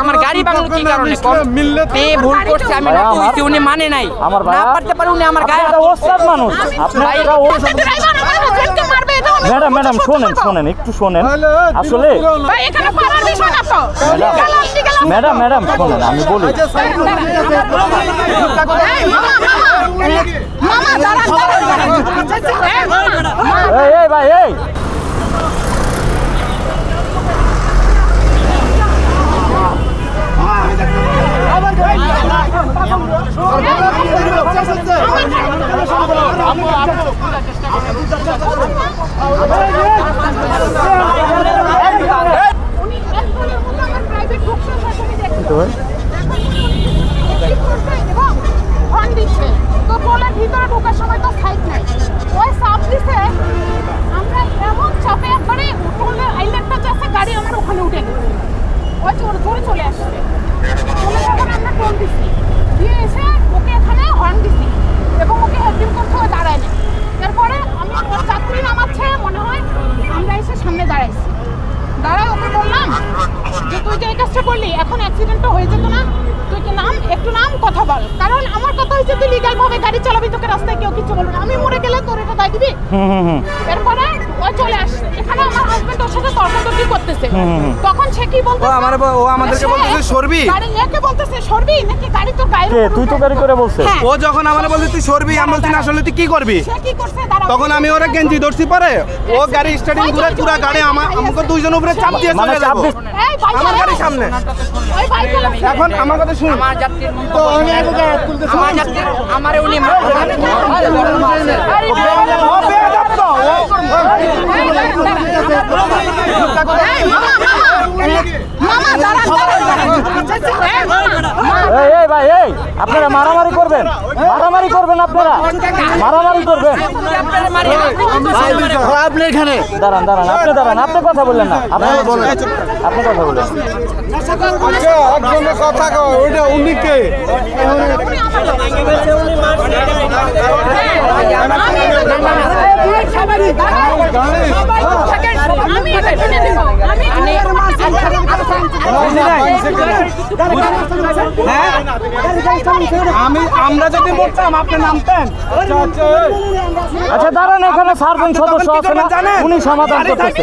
আমার গাড়ি ভাঙলো কি কারণে ভুল করছে আমি না কইছি উনি মানে নাই আমার না পারতে পারে উনি আমার গায়ে ওস্তাদ মানুষ আপনি একটা ম্যাডাম ম্যাডাম শোনেন শোনেন একটু শোনেন আসলে ম্যাডাম। ম্যাডাম শোনেন আমি বলি মামা দাঁড়ান দাঁড়ান। এই, ভাই এই উনি একজনের মতো আমার প্রাইভেট বুক সরকারি দেখতে তো ভাই ঠিক করছে এবং হর্ন দিচ্ছে তো টোলের ভিতরে ঢোকার সময় তো সাইড নাই ওই সাপ দিছে আমরা এমন চাপে একবারে টোলের আইল্যান্ডটা যাচ্ছে গাড়ি আমার ওখানে উঠে গেছে ওই জোরে জোরে চলে আসছে। চলে যখন আমরা টোল দিছি দিয়ে এসে ওকে এখানে হর্ন দিছি এবং ওকে হেল্পিং করতে হয় দাঁড়ায় না তারপরে আমি ওর যাত্রী নামাচ্ছে মনে হয় আমরা এসে সামনে দাঁড়াইছি। দাঁড়ায় ওকে বললাম যে তুই যে এই কাজটা করলি এখন অ্যাক্সিডেন্টটা হয়ে যেত না। তুই কি নাম একটু নাম কথা বল। কারণ আমার কথা হচ্ছে তুই লিগাল ভাবে গাড়ি চালাবি তোকে রাস্তায় কেউ কিছু বলবে না। আমি মরে গেলে তোর এটা দায় দিবি? এরপরে ও চলে আসছে করতেছে। তখন সে কি বলতেছে? ও আমার ও আমাদেরকে বলতেছে, "সরবি?" গাড়ি একে বলতেছে সরবি? নাকি গাড়ি তোর গায়ের কে? তুই তো গাড়ি করে বলছে হ্যাঁ। ও যখন আমার বলছে তুই সরবি? আমি বলছি না আসলে তুই কি করবি? সে কি করছে? তখন আমি ওরা গেঞ্জি ধরছি পরে। ও গাড়ি স্টার্টিং ঘুরে পুরা গাড়ি আমার আমাকে দুইজন উপরে চাপ দিয়ে মানে চলে যাব আমার গাড়ির সামনে। এখন আমার কথা শুন আমার যাত্রীর মন্তব্য আমার যাত্রীর আমারে উনি ও বেয়াদব তো, ও মামা দাঁড়ান দাঁড়ান দাঁড়ান এই, মামা, এই এই ভাই এই আপনারা মারামারি করবেন মারামারি করবেন আপনারা মারামারি করবেন আপনি এখানে দাঁড়ান দাঁড়ান আপনি দাঁড়ান আপনি কথা বললেন না আপনি আপনি কথা বললেন কথা আমি আমরা যদি মরতাম আপনি নামতেন। আচ্ছা দাঁড়ান এখানে সার্জন সদস্য আছে না? উনি সমাধান করতেছে।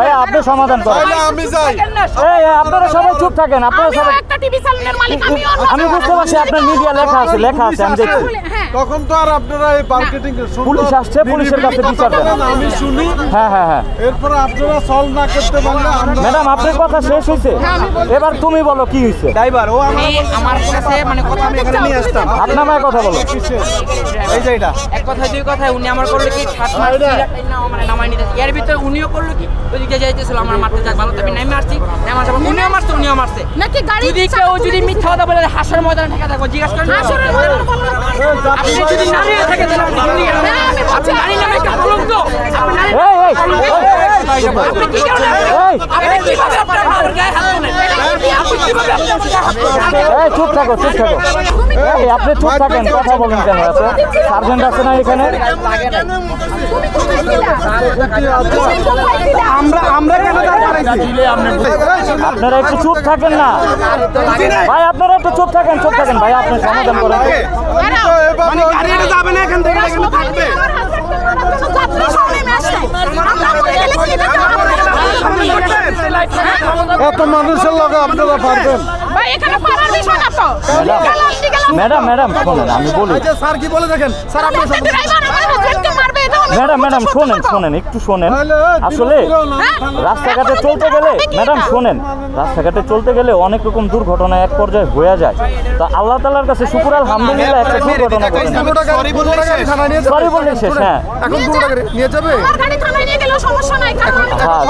ভাইয়া আপনি সমাধান করেন। আমি যাই। এই এই, আপনারা সবাই চুপ থাকেন। আপনারা সবাই একটা টিভি চ্যানেলের মালিক আমি আমি বুঝতে পারছি আপনার মিডিয়া লেখা আছে লেখা আছে আমি দেখছি। হ্যাঁ। তখন তো আর আপনারা এই মার্কেটিং পুলিশ আসছে পুলিশের কাছে বিচার দেন আমি শুনি। হ্যাঁ হ্যাঁ হ্যাঁ। এরপরে আপনারা সলভ না করতে পারলে ম্যাডাম আপনার কথা শেষ হয়েছে এবার তুমি বলো কি হয়েছে ড্রাইভার ও আমার আমার কাছে মানে কথা আমি এখানে নিয়ে আসতাম। আপনার মায়ের কথা বলো। এই যে এটা। এক কথায় দুই কথায় উনি আমার করল কি? না আমার নামাই নিতে এর ভিতরে উনিও করল কি? ওইদিকে যাইতেছিল আমার মারতে যাক ভালো তবে নেমে আসছি। নেমে আসার উনিও মারছে উনিও মারছে। নাকি গাড়ি যদি কেউ যদি মিথ্যা কথা বলে হাসের ময়দানে ঠেকা থাকব জিজ্ঞাসা করেন মধ্যে বললাম আপনি যদি নামিয়ে থাকে তাহলে আপনি কি হ্যাঁ, আমি বলছি। গাড়ি নামে একটা কলঙ্ক আপনি নারী- এই এই এই, আপনি কি কারণে এই আপনি কীভাবে গায়ে হাত তোলেন আপনি চুপ থাকো চুপ থাকো আপনি চুপ থাকেন কথা বলেন কেন এত সার্জেন্ট আছে না এখানে আপনারা একটু চুপ থাকেন না ভাই আপনারা একটু চুপ থাকেন চুপ থাকেন ভাই আপনি সমাধান করেন মানে এখান থেকে? এত মানুষের লগে আপনারা পারবেন ভাই এখানে পারার বিষয় না তো ম্যাডাম। ম্যাডাম আমি বলি আচ্ছা স্যার কি বলে দেখেন স্যার আমি ম্যাডাম ম্যাডাম শোনেন শোনেন একটু শোনেন। আসলে হ্যাঁ? রাস্তাঘাটে চলতে গেলে ম্যাডাম শোনেন। রাস্তাঘাটে চলতে গেলে অনেক রকম দুর্ঘটনা এক পর্যায়ে হয়ে যায়। তা আল্লাহ তালার কাছে শুকুর আলহামদুলিল্লাহ একটা দুর্ঘটনা সরি বললেন শেষ। হ্যাঁ। আমি হ্যাঁ।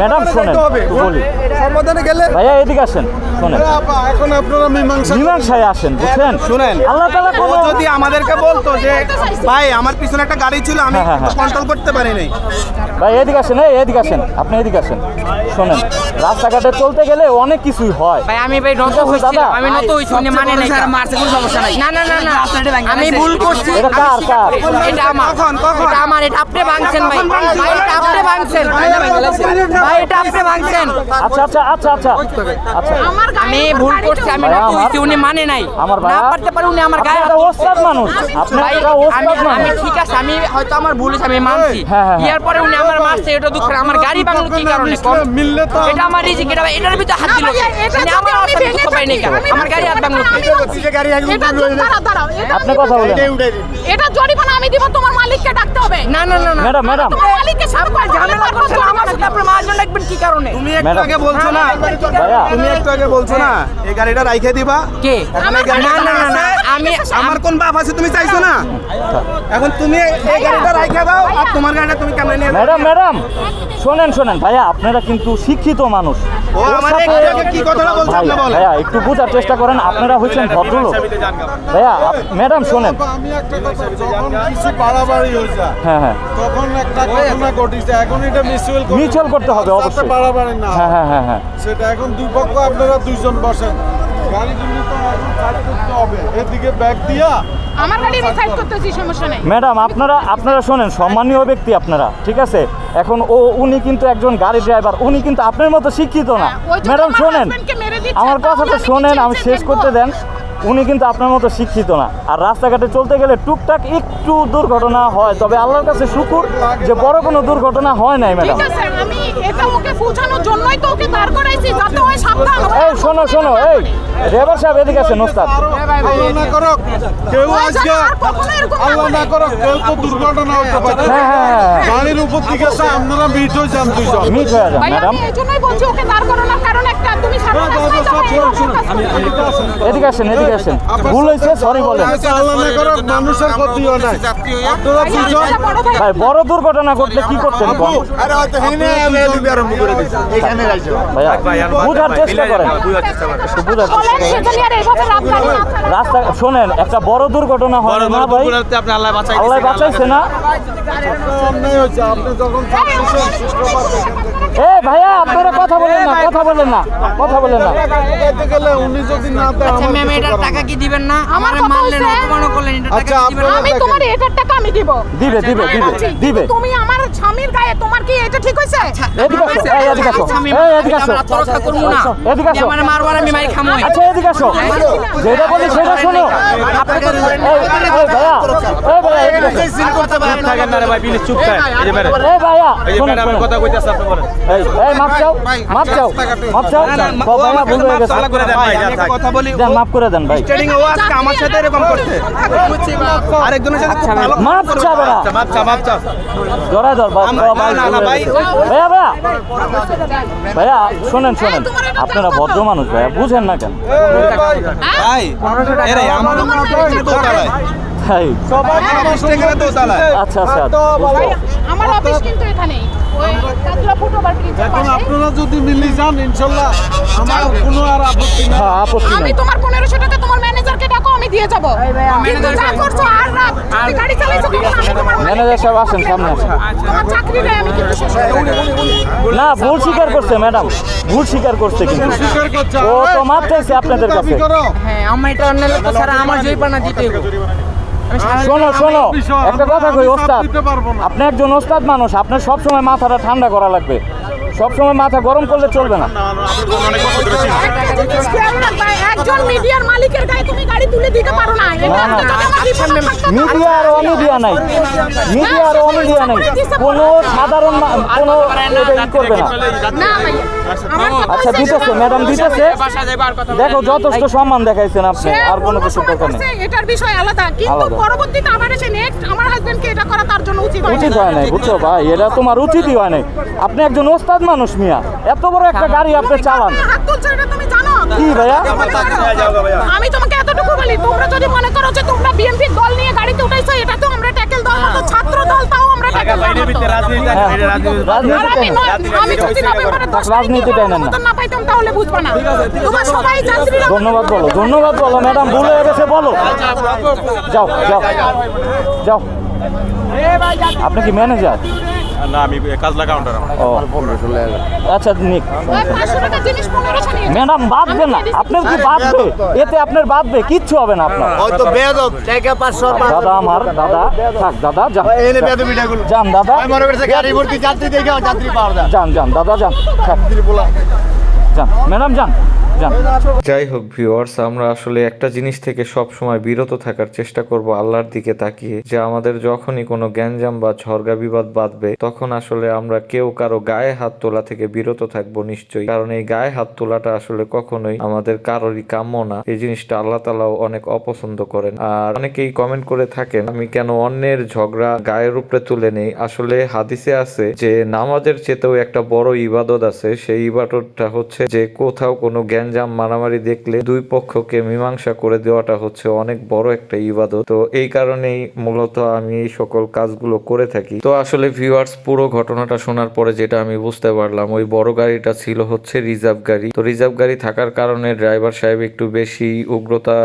ম্যাডাম শোনেন বলি। সমাধানে গেলে ভাইয়া এদিকে আসেন শোনেন। আপা, এখন আপনারা মীমাংসা মীমাংসায় আসেন বুঝছেন? শুনেন। আল্লাহ তালা যদি আমাদেরকে বলতো যে ভাই আমার পিছনে একটা গাড়ি ছিল আমি হ্যাঁ, হ্যাঁ, হ্যাঁ। কন্ট্রোল করতে পারি নাই। ভাই এদিকে আসেন এই এদিকে আসেন আপনি এদিকে আসেন শোনেন। রাস্তাঘাটে চলতে গেলে অনেক কিছুই হয়। ভাই আমি ভাই নত আছে, আমি নত উনি মানে নাই। মারছে কোনো সমস্যা নাই। না না না না আমি ভুল করছি। এটা কার, কার? এটা আমার। কখন, কখন? এটা আমার এটা আপনি ভাঙছেন ভাই। ভাই এটা আপনি ভাঙছেন। ভাই এটা আপনি ভাঙছেন। আচ্ছা আচ্ছা আচ্ছা আচ্ছা। আচ্ছা। আমার আমি ভুল করছি আমি নত হয়েছি উনি মানে নাই। আমার না পারতে পারে উনি আমার গায়ে একটা ওস্তাদ মানুষ। আপনি ভাই একটা আমি ওস্তাদ আমি মানুষ। ঠিক আছে আমি হয়তো আমার ভুল হয়েছে আমি মানছি। হ্যাঁ, হ্যাঁ, হ্যাঁ। ইয়ার পরে উনি আমার মারছে এটা দুঃখ আমার গাড়ি ভাঙলো কি কারণে মিললে তো এটা আমার রিজিক এটা এটার ভিতরে হাত দিল মানে আমার দুঃখ পাই নাই আমার গাড়ি হাত ভাঙলো আমি কি? এটা দাঁড়াও, দাঁড়াও, আপনি কথা বলেন। এটা জরিমানা আমি দিব তোমার মালিককে ডাকতে হবে। না না না ম্যাডাম ম্যাডাম। তোমার মালিককে সাথে ঝামেলা করছেন আমার সাথে লাগবেন কি কারণে? তুমি একটু আগে বলছো না তুমি একটু আগে বলছো না এই গাড়িটা রাইখে দিবা। কে? না না না না আমি আমার কোন বাপ আছে তুমি চাইছো না এখন তুমি এই গাড়িটা রাইখে দাও আর তোমার গাড়িটা তুমি কেমন নিয়ে ম্যাডাম ম্যাডাম শোনেন শোনেন। ভাইয়া আপনারা কিন্তু শিক্ষিত মানুষ। ও আমার সাথে- একটু আগে কি কথাটা বলছো ভাইয়া, আপনি বলেন। ভাইয়া একটু বোঝার চেষ্টা করেন আপনারা হচ্ছেন ভদ্রলোক। ভাইয়া ম্যাডাম শোনেন। আমি একটা কথা যখন কিছু বাড়াবাড়ি হ্যাঁ হ্যাঁ তখন একটা ঘটনা ঘটিছে। এখন এটা মিউচুয়াল Mutual করতে হবে অবশ্যই। বাড়াবাড়ি না হ্যাঁ হ্যাঁ। হ্যাঁ হ্যাঁ সেটা এখন দুই পক্ষ আপনারা দুইজন বসেন তো এখন সাইড করতে হবে এদিকে ব্যাগ দিয়া আমার গাড়ি রিসাইড করতেছি সমস্যা নেই। ম্যাডাম আপনারা আপনারা শোনেন সম্মানীয় ব্যক্তি আপনারা ঠিক আছে? এখন ও উনি কিন্তু একজন গাড়ি ড্রাইভার উনি কিন্তু আপনার মতো শিক্ষিত না। হ্যাঁ, ম্যাডাম শোনেন আমার কথাটা আমি শোনেন আমি শেষ করতে দেন। উনি কিন্তু আপনার মতো শিক্ষিত না। আর রাস্তাঘাটে চলতে গেলে টুকটাক একটু দুর্ঘটনা হয়। তবে আল্লাহর কাছে শুকুর যে বড় কোনো দুর্ঘটনা হয় নাই ম্যাডাম। ঠিক আমি এটা ওকে বোঝানোর জন্যই তো ওকে দাঁড় করাইছি যাতে ওই সাবধান এই শোনো শোনো এই ড্রাইভার সাহেব এদিকে আছেন ওস্তাদ। আল্লাহ না করক কেউ আজকে যেন আর কখনো এরকম না আল্লাহ না করে। কেউ তো দুর্ঘটনা হতে পারে। হ্যাঁ হ্যাঁ গাড়ির উপর দিকে আছে আপনারা মিট হয়ে যান দুইজন। মিট হয়ে যান ম্যাডাম। এই জন্যই বলছি ওকে দাঁড় করানোর কারণ একটা তুমি সামনে রাস্তায় সব যাবে, শুনুন, এরকম শুনুন। কাজ করবে। এদিকে আসেন। এদিকে আসেন। ভুল হয়েছে সরি বলেন। আচ্ছা, করক মানুষের ক্ষতি হয় নাই। ভাই, বড় ভাই। ভাই বড় দুর্ঘটনা ঘটলে কি করতেন বুঝার চেষ্টা করেন। বুঝার রাস্তা শোনেন একটা বড় দুর্ঘটনা হয় না ভাই। আল্লাহ বাঁচাইছে না। আপনি যখন এ ভাইয়া আপনারা কথা বলেন না কথা বলেন না কথা বলেন না উনি যদি না দেয় আচ্ছা ম্যাম এটার টাকা কি দিবেন না আমার অপমান করলেন এটা টাকা আচ্ছা, দিবেন না? আমি তোমার এটার টাকা আমি দিব দিবে দিবে দিবে দিবে তুমি আমার স্বামীর গায়ে তোমার কি এটা ঠিক হয়েছে এদিকে আসো এই এদিকে আসো আচ্ছা, এই এদিকে আসো আমার আত্মরক্ষা না এদিকে আসো আমার মারবার আমি মারি খামোই আচ্ছা এদিকে আসো যেটা বলি সেটা শোনো আপনি এই এই ভাইয়া এই ভাইয়া এদিকে আসো। এই ভাইয়া শোনেন, শোনেন। এই এই মাপ চাও মাপ চাও মাপ চাও? ও ভাইয়া ভুল হয়ে গেছে। আমি একটা কথা বলি। দেন মাফ করে দেন ভাই। স্টেডিং ও আজকে আমার সাথে এরকম করছে। আরেকজনের সাথে খুব ভালো মাপ চাবে না জড়াই ধর ভাই ও ভাই না, না, ভাই। ভাইয়া ভাইয়া। ভাইয়া শোনেন শোনেন। আপনারা ভদ্র মানুষ ভাইয়া বুঝেন না কেন? ভাই এরে আমার আচ্ছা আচ্ছা। আমার অফিস কিন্তু এখানেই। এখন আপনারা যদি মিলি যান ইনশাল্লাহ আমার কোনো আর আপত্তি নেই। হ্যাঁ আপত্তি আমি তোমার পনেরোশো টাকা তোমার ম্যানেজারকে ডাকো আমি দিয়ে যাব। কিন্তু যা করছ আর রাত গাড়ি চালাইছো তখন আমি তোমার ম্যানেজার সাহেব আসেন সামনে। আসেন আমার চাকরিটা আমি কিন্তু শেষ না ভুল স্বীকার করছে ম্যাডাম ভুল স্বীকার করছে কিন্তু। স্বীকার করছে। ও তো মাপ চাইছে আপনাদের কাছে। হ্যাঁ আমার এটা অন্য লোক ছাড়া আমার দিতে হবে। আমি শোনো শোনো। একটা কথা কই ওস্তাদ। দিতে আপনি একজন ওস্তাদ মানুষ আপনার সবসময় মাথাটা ঠান্ডা করা লাগবে। সবসময় মাথা গরম করলে চলবে না। একজন মিডিয়ার মালিকের গায়ে তুমি গাড়ি তুলে দিতে পারো মিডিয়া আর অমিডিয়া নাই। মিডিয়া আর অমিডিয়া নাই। কোনো সাধারণ কোনো করবে না। না ভাইয়া আমার কথা আচ্ছা দিতেছে ম্যাডাম দিতেছে। দেখো যথেষ্ট সম্মান দেখাইছেন আপনি আর কোনো কিছু দরকার নেই এটার বিষয় আলাদা। কিন্তু পরবর্তীতে আবার এসে নেক্সট আমার হাজবেন্ডকে এটা করা তার জন্য উচিত হয় উচিত হয় নাই বুঝছ ভাই? এটা তোমার উচিতই হয় নাই। আপনি একজন ওস্তাদ মানুষ মিয়া। এত বড় একটা গাড়ি আপনি চালান। কি ভাইয়া? আমি তোমাকে এতটুকু বলি তোমরা যদি মনে করো যে তোমরা বিএনপি দল নিয়ে গাড়িতে উঠাইছো এটা তো আমরা ট্যাকেল দল মতো ছাত্র দল তাও আমরা ট্যাকেল দল। হ্যাঁ, রাজনীতি আমি আমি যদি নভেম্বরের দশ তারিখে না। পাইতাম তাহলে বুঝবা না। তোমার সবাই ধন্যবাদ বলো ধন্যবাদ বলো ম্যাডাম ভুল হয়ে গেছে বলো। যাও যাও। যাও। আপনি কি ম্যানেজার না আমি কাজলা কাউন্টার ও আচ্ছা নিক। ম্যাডাম বাঁধবে না। আপনার কি বাঁধবে এতে আপনার বাঁধবে কিচ্ছু হবে না আপনার। হয়তো বেয়াদব। টাকা পাঁচশো দাদা আমার দাদা থাক দাদা যান। এনে বেয়াদব ভিডিওগুলো। যান দাদা। আমি গাড়ি ভর্তি যাত্রী দেখে যাত্রী পাওয়া যান যান দাদা যান। যান ম্যাডাম যান। যাই হোক ভিউয়ার্স, আমরা আসলে একটা জিনিস থেকে সব সময় বিরত থাকার চেষ্টা করব আল্লাহর দিকে তাকিয়ে। যে আমাদের যখনই কোনো গ্যাঞ্জাম বা ঝরগা বিবাদ বাঁধবে, তখন আসলে আমরা কেউ কারও গায়ে হাত তোলা থেকে বিরত থাকব নিশ্চয়ই। কারণ এই গায়ে হাত তোলাটা আসলে কখনোই আমাদের কারোরই কাম্য না। এই জিনিসটা আল্লাহ তালাও অনেক অপছন্দ করেন। আর অনেকেই কমেন্ট করে থাকেন, আমি কেন অন্যের ঝগড়া গায়ের উপরে তুলে নেই? আসলে হাদিসে আছে যে, নামাজের চেতেও একটা বড় ইবাদত আছে। সেই ইবাদতটা হচ্ছে যে, কোথাও কোনো গ্যাঞ্জাম মারামারি দেখলে দুই পক্ষকে মীমাংসা করে দেওয়াটা হচ্ছে অনেক বড় একটা ইবাদত। তো এই কারণেই মূলত আমি এই সকল কাজগুলো করে থাকি। তো আসলে ভিউয়ার্স পুরো ঘটনাটা শোনার পরে যেটা আমি বুঝতে পারলাম, ওই বড় গাড়িটা ছিল হচ্ছে রিজার্ভ গাড়ি। তো রিজার্ভ গাড়ি থাকার কারণে ড্রাইভার সাহেব একটু বেশি উগ্রতা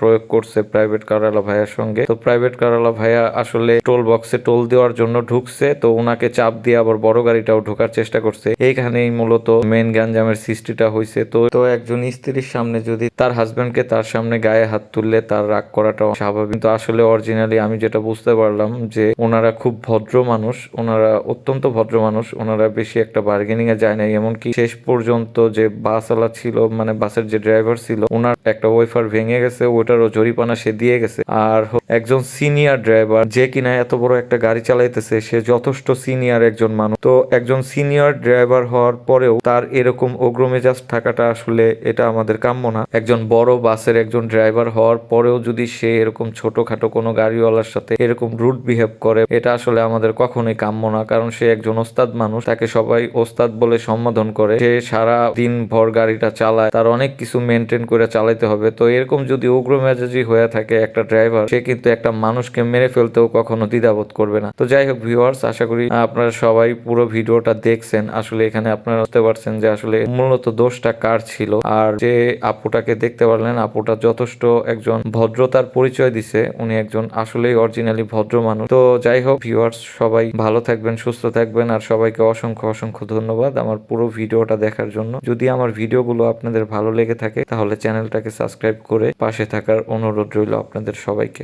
প্রয়োগ করছে প্রাইভেট কারালা ভাইয়ার সঙ্গে। তো প্রাইভেট কারালা ভাইয়া আসলে টোল বক্সে টোল দেওয়ার জন্য ঢুকছে। তো ওনাকে চাপ দিয়ে আবার বড় গাড়িটাও ঢোকার চেষ্টা করছে। এইখানেই মূলত মেন গ্যাঞ্জামের সৃষ্টিটা হয়েছে তো তো একজন স্ত্রীর সামনে যদি তার হাজবেন্ডকে তার সামনে গায়ে হাত তুললে তার রাগ করাটা স্বাভাবিক। কিন্তু আসলে অরিজিনালি আমি যেটা বুঝতে পারলাম যে ওনারা খুব ভদ্র মানুষ, ওনারা অত্যন্ত ভদ্র মানুষ, ওনারা বেশি একটা বার্গেনিং এ যায় নাই। এমনকি শেষ পর্যন্ত যে বাসওয়ালা ছিল মানে বাসের যে ড্রাইভার ছিল, ওনার একটা ওয়েফার ভেঙে গেছে ওটারও জরিপানা সে দিয়ে গেছে। আর একজন সিনিয়র ড্রাইভার যে কিনা এত বড় একটা গাড়ি চালাইতেছে, সে যথেষ্ট সিনিয়র একজন মানুষ। তো একজন সিনিয়র ড্রাইভার হওয়ার পরেও তার এরকম অগ্রমেজাজ থাকাটা আসলে এটা আমাদের কাম্য না। একজন বড় বাসের একজন ড্রাইভার হওয়ার পরেও যদি সে এরকম ছোটখাটো কোনো গাড়িওয়ালার সাথে এরকম রুট বিহেভ করে, এটা আসলে আমাদের কখনোই কাম্য না, কারণ সে একজন ওস্তাদ মানুষ, তাকে সবাই ওস্তাদ বলে সম্বোধন করে। সে সারা দিন ভর গাড়িটা চালায়, তার অনেক কিছু মেনটেন করে চালাইতে হবে। তো এরকম যদি উগ্র মেজাজি হয়ে থাকে একটা ড্রাইভার, সে কিন্তু একটা মানুষকে মেরে ফেলতেও কখনো দ্বিধাবোধ করবে না। তো যাই হোক ভিউয়ার্স, আশা করি আপনারা সবাই পুরো ভিডিওটা দেখছেন। আসলে এখানে আপনারা বুঝতে পারছেন যে আসলে মূলত দোষটা কার ছিল। আর যে আপুটাকে দেখতে পারলেন, আপুটা যথেষ্ট একজন ভদ্রতার পরিচয় দিছে। উনি একজন আসলেই অরিজিনালি ভদ্র মানুষ। তো যাই হোক ভিউয়ার্স সবাই ভালো থাকবেন, সুস্থ থাকবেন, আর সবাইকে অসংখ্য অসংখ্য ধন্যবাদ আমার পুরো ভিডিওটা দেখার জন্য। যদি আমার ভিডিওগুলো আপনাদের ভালো লেগে থাকে, তাহলে চ্যানেলটাকে সাবস্ক্রাইব করে পাশে থাকার অনুরোধ রইল আপনাদের সবাইকে।